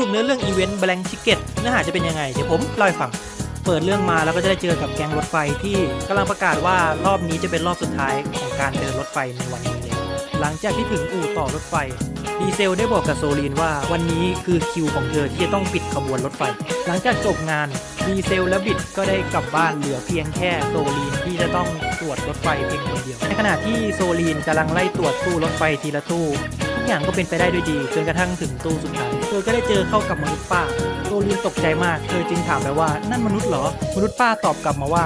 รุปเนื้อเรื่องอีเวนต์ Blank Ticket เนื้อหาจะเป็นยังไง เดี๋ยวผมเล่าให้ฟัง เปิดเรื่องมาแล้วก็จะได้เจอกับแก๊งรถไฟที่กำลังประกาศว่ารอบนี้จะเป็นรอบสุดท้ายของการเดินรถไฟในวันนี้แล้วหลังจากที่ถึงอู่ต่อรถไฟ ดีเซลได้บอกกับโซลีนว่าวันนี้คือคิวของเธอที่จะต้องปิดขบวนรถไฟ หลังจากจบงานดีเซลและบิดก็ได้กลับบ้านเหลือเพียงแค่โซลีนที่จะต้องตรวจรถไฟเพียงคนเดียว ในขณะที่โซลีนกำลังไล่ตรวจตู้รถไฟทีละตู้ อย่างก็เป็นไปได้ด้วยดีจนกระทั่งถึงตู้สุดท้ายเธอก็ได้เจอเข้ากับมนุษย์ป้าโซลีนตกใจมากเธอจึงถามไปว่านั่นมนุษย์เหรอมนุษย์ป้าตอบกลับมาว่า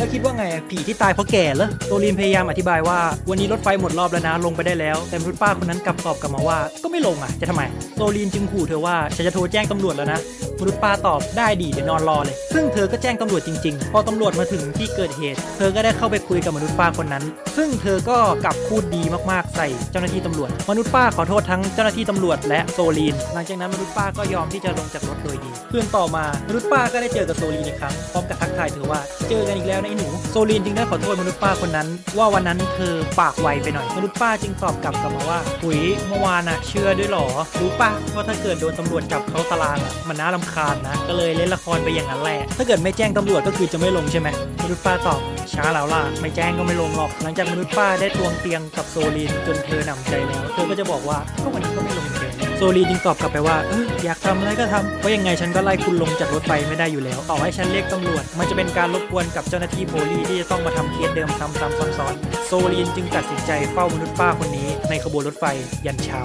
แล้วคิดว่าไงผีที่ตายเพราะแก่เหรอโซลีนพยายามอธิบายว่า วันนี้รถไฟหมดรอบแล้วนะลงไปได้แล้ว แต่มนุษย์ป้าคนนั้นกลับตอบกลับมาว่า ก็ไม่ลงอะจะทำไมโซลีนจึงขู่เธอว่าฉันจะโทรแจ้งตำรวจแล้วนะมนุษย์ป้าตอบได้ดีเดี๋ยวนอนรอเลย ซึ่งเธอก็แจ้งตำรวจจริงๆ พอตำรวจมาถึงที่เกิดเหตุ เธอก็ได้เข้าไปคุยกับมนุษย์ป้าคนนั้น ซึ่งเธอก็กลับพูดดีมากๆใส่เจ้าหน้าที่ตำรวจ มนุษย์ป้าขอโทษทั้งเจ้าหน้าที่ตำรวจและโซลีน หลังจากนั้นมนุษย์ป้าก็ยอมที่จะลงจากรถโดยดีเพื่อนต่อมามนุษย์ป้าก็ได้เจอกับโซลีนอีกครั้งพร้อมกับทักทายเธอว่าเจอกันอีกแล้วนะอ้หนู โซลีนจึงได้ขอโทษมนุษย์ป้าคนนั้น ว่าวันนั้นเธอปากไวไปหน่อย มนุษย์ป้าจึงตอบกลับกลับมาว่าหุยเมื่อวานอะเชื่อด้วยหรอ รู้ป่ะว่าถ้าเกิดโดนตำรวจจับเขาตารางอะมันน่ารำคาญนะ ก็เลยเล่นละครไปอย่างนั้นแหละ ถ้าเกิดไม่แจ้งตำรวจก็คือจะไม่ลงใช่ไหมมนุษย์ป้าตอบช้าแล้วล่ะ ไม่แจ้งก็ไม่ลงหรอก หลังจากมนุษย์ป้าได้ทวงเตียงกับโซลีนจนเธอหนำใจแล้ว เธอก็จะบอกว่าก็วันนี้ก็ไม่ลงเหมือ ซลีจึงตอบกลับไปว่าเอออยากทำอะไรก็ทำเพราะยังไงฉันก็ไล่คุณลงจากรถไฟไม่ได้อยู่แล้ว ต่อให้ฉันเรียกตำรวจ มันจะเป็นการรบกวนกับเจ้าหน้าที่โพลีที่จะต้องมาทำเคสเดิมซ้ำๆซ้อนๆโซลีนจึงตัดสินใจเฝ้ามนุษย์ป้าคนนี้ในขบวนรถไฟยันเช้า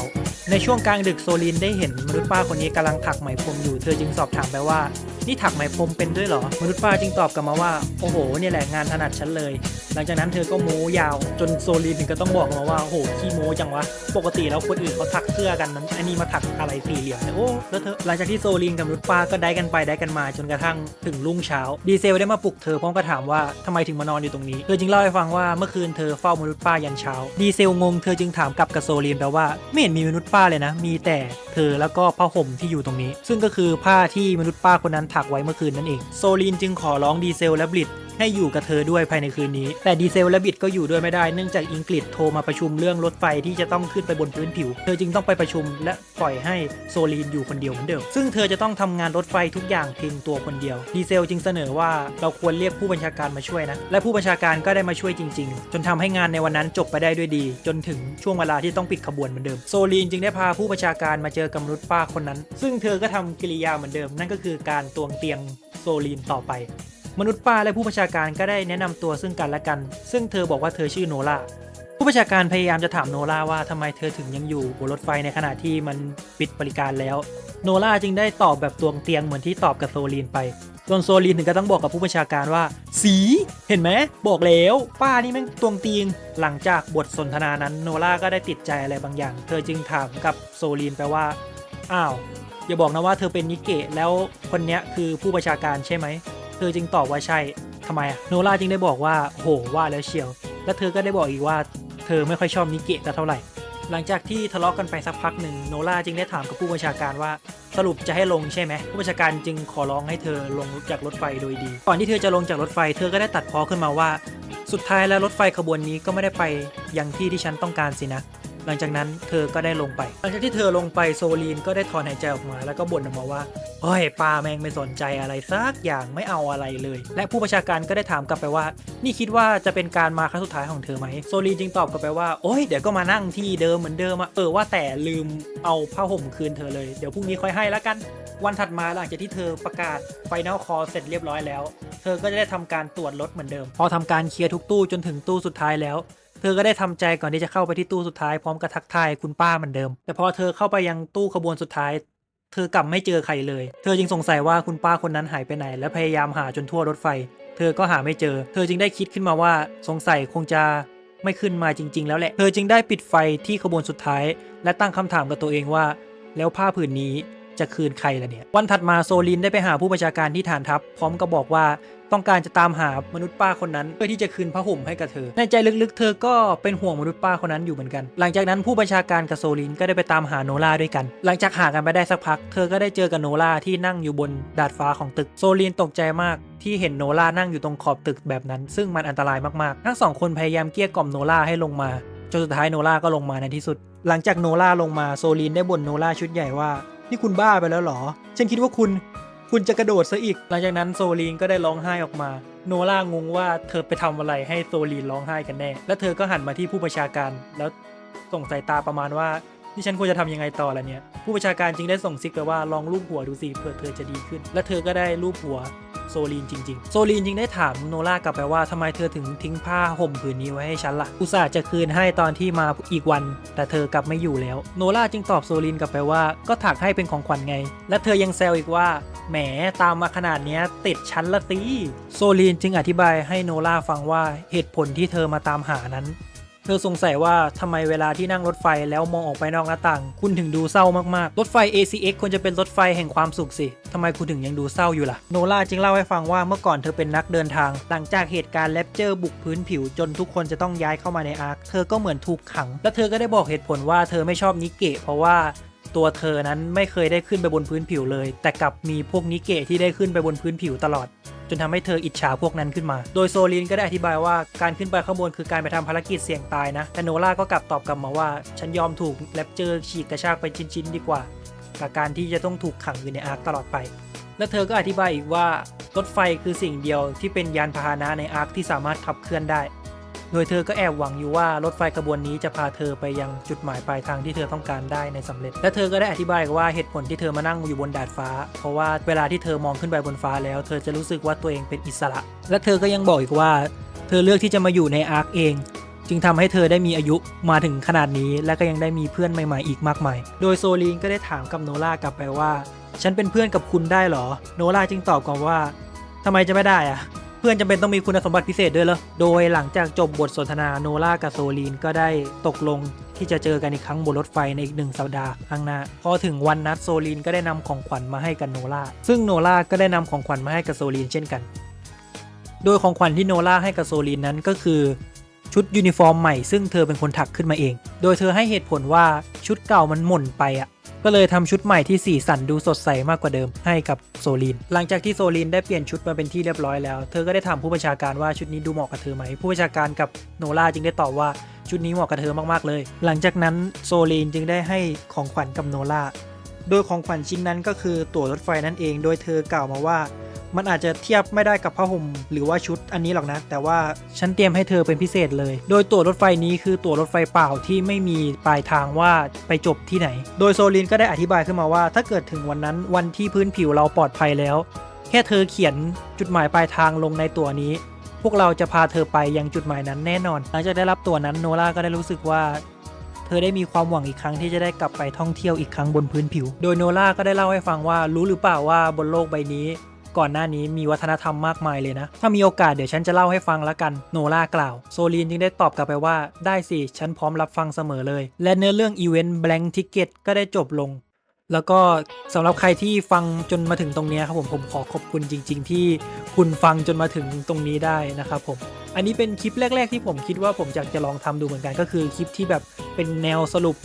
ในช่วงกลางดึกโซลีนได้เห็นมนุษย์ป้าคนนี้กำลังถักไหมพรมอยู่ เธอจึงสอบถามไปว่า นี่ถักไหมพรมเป็นด้วยเหรอ มนุษย์ป้าจึงตอบกลับมาว่า โอ้โห เนี่ยแหละงานถนัดฉันเลย หลังจากนั้นเธอก็โม้ยาว จนโซลีนถึงก็ต้องบอกมาว่า โอ้โห ขี้โม้จังวะ ปกติแล้วคนอื่นเขาถักเสื้อกันนั้นอันนี้มาถักอะไรสี่เหลี่ยมเนี่ยโอ้แล้วเธอ หลังจากที่โซลีนกับมนุษย์ป้าก็ได้กันไปได้กันมาจนกระทั่งถึงรุ่งเช้า ดีเซลได้มาปลุกเธอพร้อมกับถามว่าทำไมถึงมานอนอยู่ตรงนี้ เธอจึงเล่าให้ฟังว่าเมื่อคืนเธอเฝ้ามนุษย์ป้ายันเช้า ดีเซลงงเธอจึงถามกลับกับโซลีนไปลว่าไม่เห็นมีมนุษย์ป้าเลยนะ มีแต่เธอแล้วก็ผ้าห่มที่อยู่ตรงนี้ ซึ่งก็คือผ้าที่มนุษย์ป้าคนนั้นถักไว้เมื่อคืนนั่นเอง โซลีนจึงขอร้องดีเซลและบลิด ให้อยู่กับเธอด้วยภายในคืนนี้ แต่ดีเซลและบิดก็อยู่ด้วยไม่ได้เนื่องจากอิงกฤษโทรมาประชุมเรื่องรถไฟที่จะต้องขึ้นไปบนพื้นผิว เธอจึงต้องไปประชุมและปล่อยให้โซลีนอยู่คนเดียวเหมือนเดิม ซึ่งเธอจะต้องทำงานรถไฟทุกอย่างเพียงตัวคนเดียว ดีเซลจึงเสนอว่าเราควรเรียกผู้บัญชาการมาช่วยนะ และผู้บัญชาการก็ได้มาช่วยจริง ๆ จนทำให้งานในวันนั้นจบไปได้ด้วยดี จนถึงช่วงเวลาที่ต้องปิดขบวนเหมือนเดิม โซลีนจึงได้พาผู้บัญชาการมาเจอกับมนุษย์ป้าคนนั้น ซึ่งเธอก็ทำกิริยาเหมือนเดิม นั่นก็คือการตวงเตียงโซลีนต่อไป มนุษย์ป้าและผู้บัญชาการก็ได้แนะนำตัวซึ่งกันและกัน ซึ่งเธอบอกว่าเธอชื่อโนล่าผู้บัญชาการพยายามจะถามโนล่าว่าทำไมเธอถึงยังอยู่บนรถไฟในขณะที่มันปิดบริการแล้ว โนล่าจึงได้ตอบแบบตวงเตียงเหมือนที่ตอบกับโซลีนไปจนโซลีนถึงก็ต้องบอกกับผู้บัญชาการว่า สีเห็นไหมบอกแล้ว ป้านี่แม่งตวงเตียงหลังจากบทสนทนานั้นโนล่าก็ได้ติดใจอะไรบางอย่าง เธอจึงถามกับโซลีนไปว่าอ้าวอย่าบอกนะว่าเธอเป็นนิเกะแล้วคนเนี้ยคือผู้บัญชาการใช่ไหม เธอจึงตอบว่าใช่ทำไมอะโนลาจึงได้บอกว่าโหว่าแล้วเชียว และเธอก็ได้บอกอีกว่าเธอไม่ค่อยชอบนิเกะแต่เท่าไหร่ หลังจากที่ทะเลาะกันไปสักพักหนึ่งโนลาจึงได้ถามกับผู้บัญชาการว่าสรุปจะให้ลงใช่ไหมผู้บัญชาการจึงขอร้องให้เธอลงจากรถไฟโดยดี ก่อนที่เธอจะลงจากรถไฟเธอก็ได้ตัดพ้อขึ้นมาว่า สุดท้ายแล้วรถไฟขบวนนี้ก็ไม่ได้ไปอย่างที่ที่ฉันต้องการสินะ หลังจากนั้นเธอก็ได้ลงไป หลังจากที่เธอลงไปโซลีนก็ได้ถอนหายใจออกมาแล้วก็บ่นออกมาว่าเฮ้ยป้าแมงไม่สนใจอะไรสักอย่างไม่เอาอะไรเลย และผู้ประชาการก็ได้ถามกลับไปว่า นี่คิดว่าจะเป็นการมาครั้งสุดท้ายของเธอไหมโซลีนจึงตอบกลับไปว่าโอ้ยเดี๋ยวก็มานั่งที่เดิมเหมือนเดิมอะเออว่าแต่ลืมเอาผ้าห่มคืนเธอเลยเดี๋ยวพรุ่งนี้ค่อยให้แล้วกันวันถัดมาหลังจากที่เธอประกาศไฟน a ลคอเสร็จเรียบร้อยแล้ว เธอก็จะได้ทำการตรวจรถเหมือนเดิม พอทำการเคลียร์ทุกตู้จนถึงตู้สุดท้ายแล้ว เธอก็ได้ทำใจก่อนที่จะเข้าไปที่ตู้สุดท้ายพร้อมกับทักทายคุณป้าเหมือนเดิม แต่พอเธอเข้าไปยังตู้ขบวนสุดท้าย เธอกลับไม่เจอใครเลย เธอจึงสงสัยว่าคุณป้าคนนั้นหายไปไหน และพยายามหาจนทั่วรถไฟ เธอก็หาไม่เจอ เธอจึงได้คิดขึ้นมาว่าสงสัยคงจะไม่ขึ้นมาจริง ๆ แล้วแหละ เธอจึงได้ปิดไฟที่ขบวนสุดท้าย และตั้งคำถามกับตัวเองว่า แล้วผ้าผืนนี้จะคืนใครล่ะเนี่ย วันถัดมาโซลินได้ไปหาผู้บัญชาการที่ฐานทัพ พร้อมกับบอกว่า ต้องการจะตามหามนุษย์ป้าคนนั้นเพื่อที่จะคืนผ้าห่มให้กับเธอ ในใจลึกๆ เธอก็เป็นห่วงมนุษย์ป้าคนนั้นอยู่เหมือนกัน หลังจากนั้นผู้บัญชาการกับโซลินก็ได้ไปตามหาโนล่าด้วยกัน หลังจากหากันไปได้สักพัก เธอก็ได้เจอกับโนล่าที่นั่งอยู่บนดาดฟ้าของตึก โซลินตกใจมากที่เห็นโนล่านั่งอยู่ตรงขอบตึกแบบนั้น ซึ่งมันอันตรายมากๆ ทั้งสองคนพยายามเกลี้ยกล่อมโนล่าให้ลงมาจนสุดท้ายโนล่าก็ลงมาในที่สุด หลังจากโนล่าลงมาโซลีนได้บ่นโนล่าชุดใหญ่ว่านี่คุณบ้าไปแล้วหรอ ฉันคิดว่าคุณ คุณจะกระโดดซะอีก หลังจากนั้นโซลีนก็ได้ร้องไห้ออกมา โนล่างงว่าเธอไปทำอะไรให้โซลีนร้องไห้กันแน่ แล้วเธอก็หันมาที่ผู้ประชาการ แล้วส่งสายตาประมาณว่านี่ฉันควรจะทำยังไงต่อละเนี่ย ผู้ประชาการจึงได้ส่งซิกไปว่าลองรูปหัวดูสิเผื่อเธอจะดีขึ้น และเธอก็ได้รูปหัว โซลีนจริง ๆ โซลีนจึงได้ถามโนล่ากลับไปว่าทำไมเธอถึงทิ้งผ้าห่มผืนนี้ไว้ให้ฉันล่ะ อุตส่าห์จะคืนให้ตอนที่มาอีกวัน แต่เธอกลับไม่อยู่แล้ว โนล่าจึงตอบโซลีนกลับไปว่าก็ถักให้เป็นของขวัญไง และเธอยังแซวอีกว่าแหมตามมาขนาดนี้ติดชั้นละสิโซลีนจึงอธิบายให้โนล่าฟังว่าเหตุผลที่เธอมาตามหานั้น เธอสงสัยว่าทำไมเวลาที่นั่งรถไฟแล้วมองออกไปนอกหน้าต่าง คุณถึงดูเศร้ามากๆ รถไฟ ACX ควรจะเป็นรถไฟแห่งความสุขสิทำไมคุณถึงยังดูเศร้าอยู่ล่ะ โนล่าจึงเล่าให้ฟังว่าเมื่อก่อนเธอเป็นนักเดินทาง หลังจากเหตุการณ์แลปเจอร์บุกพื้นผิวจนทุกคนจะต้องย้ายเข้ามาในอาร์ค เธอก็เหมือนถูกขัง และเธอก็ได้บอกเหตุผลว่าเธอไม่ชอบนิเกะเพราะว่าตัวเธอนั้นไม่เคยได้ขึ้นไปบนพื้นผิวเลย แต่กลับมีพวกนิเกะที่ได้ขึ้นไปบนพื้นผิวตลอด จนทำให้เธออิจฉาพวกนั้นขึ้นมา โดยโซลินก็ได้อธิบายว่าการขึ้นไปข้างบนคือการไปทำภารกิจเสี่ยงตายนะแต่โนล่าก็กลับตอบกลับมาว่า ฉันยอมถูกแรปเจอร์ฉีกกระชากไปชิ้นๆดีกว่ากับการที่จะต้องถูกขังอยู่ในอาร์คตลอดไป และเธอก็อธิบายอีกว่ารถไฟคือสิ่งเดียวที่เป็นยานพาหนะในอาร์คที่สามารถขับเคลื่อนได้ โดยเธอก็แอบหวังอยู่ว่ารถไฟขบวนนี้จะพาเธอไปยังจุดหมายปลายทางที่เธอต้องการได้ในสำเร็จ และเธอก็ได้อธิบายว่าเหตุผลที่เธอมานั่งอยู่บนดาดฟ้า เพราะว่าเวลาที่เธอมองขึ้นไปบนฟ้าแล้ว เธอจะรู้สึกว่าตัวเองเป็นอิสระ และเธอก็ยังบอกอีกว่า เธอเลือกที่จะมาอยู่ในอาร์คเองจึงทำให้เธอได้มีอายุมาถึงขนาดนี้ และก็ยังได้มีเพื่อนใหม่ๆอีกมากมาย โดยโซลีนก็ได้ถามกับโนล่ากลับไปว่า ฉันเป็นเพื่อนกับคุณได้หรอ โนล่าจึงตอบกลับว่าทำไมจะไม่ได้อะ พื่อนจำเป็นต้องมีคุณสมบัติพิเศษด้วยเหรอ โดยหลังจากจบบทสนทนาโนล่ากับโซลีนก็ได้ตกลงที่จะเจอกันอีกครั้งบนรถไฟในอีกหนึ่งสัปดาห์ข้างหน้า พอถึงวันนัดโซลีนก็ได้นำของขวัญมาให้กับโนล่า ซึ่งโนล่าก็ได้นำของขวัญมาให้กับโซลีนเช่นกัน โดยของขวัญที่โนล่าให้กับโซลีนนั้นก็คือชุดยูนิฟอร์มใหม่ซึ่งเธอเป็นคนถักขึ้นมาเอง โดยเธอให้เหตุผลว่าชุดเก่ามันหม่นไปอะ ก็เลยทำชุดใหม่ที่สีสันดูสดใสมากกว่าเดิมให้กับโซลิน หลังจากที่โซลินได้เปลี่ยนชุดมาเป็นที่เรียบร้อยแล้ว เธอก็ได้ถามผู้บัญชาการว่าชุดนี้ดูเหมาะกับเธอไหม ผู้บัญชาการกับโนล่าจึงได้ตอบว่าชุดนี้เหมาะกับเธอมากๆเลย หลังจากนั้นโซลินจึงได้ให้ของขวัญกับโนล่า โดยของขวัญชิ้นนั้นก็คือตั๋วรถไฟนั่นเอง โดยเธอกล่าวมาว่า มันอาจจะเทียบไม่ได้กับผ้าห่มหรือว่าชุดอันนี้หรอกนะ แต่ว่าฉันเตรียมให้เธอเป็นพิเศษเลย โดยตั๋วรถไฟนี้คือตั๋วรถไฟเปล่าที่ไม่มีปลายทางว่าไปจบที่ไหน โดยโซลินก็ได้อธิบายขึ้นมาว่า ถ้าเกิดถึงวันนั้นวันที่พื้นผิวเราปลอดภัยแล้ว แค่เธอเขียนจุดหมายปลายทางลงในตั๋วนี้ พวกเราจะพาเธอไปยังจุดหมายนั้นแน่นอน หลังจากได้รับตั๋วนั้นโนล่าก็ได้รู้สึกว่าเธอได้มีความหวังอีกครั้งที่จะได้กลับไปท่องเที่ยวอีกครั้งบนพื้นผิว โดยโนล่าก็ได้เล่าให้ฟังว่ารู้หรือเปล่าว่าบนโลกใบนี้ ก่อนหน้านี้มีวัฒนธรรมมากมายเลยนะ ถ้ามีโอกาสเดี๋ยวฉันจะเล่าให้ฟังละกัน โนล่ากล่าว โซลีนจึงได้ตอบกลับไปว่า ได้สิ ฉันพร้อมรับฟังเสมอเลย และเนื้อเรื่องอีเวนต์ Blank Ticket ก็ได้จบลงแล้วก็สำหรับใครที่ฟังจนมาถึงตรงนี้ครับผมผมขอขอบคุณจริง ๆ ที่คุณฟังจนมาถึงตรงนี้ได้นะครับผม อันนี้เป็นคลิปแรก ๆ ที่ผมคิดว่าผมอยากจะลองทำดูเหมือนกันก็คือคลิปที่แบบเป็นแนวสรุป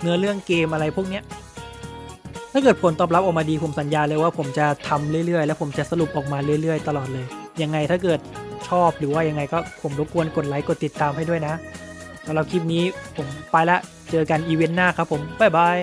เนื้อเรื่องเกมอะไรพวกเนี้ย ถ้าเกิดผลตอบรับออกมาดีผมสัญญาเลยว่าผมจะทำเรื่อยๆ และผมจะสรุปออกมาเรื่อยๆ ตลอดเลย ยังไงถ้าเกิดชอบหรือว่ายังไงก็ผมรบกวนกดไลค์กดติดตามให้ด้วยนะสำหรับคลิปนี้ผมไปละ เจอกันอีเวนต์หน้าครับผม บ๊ายบาย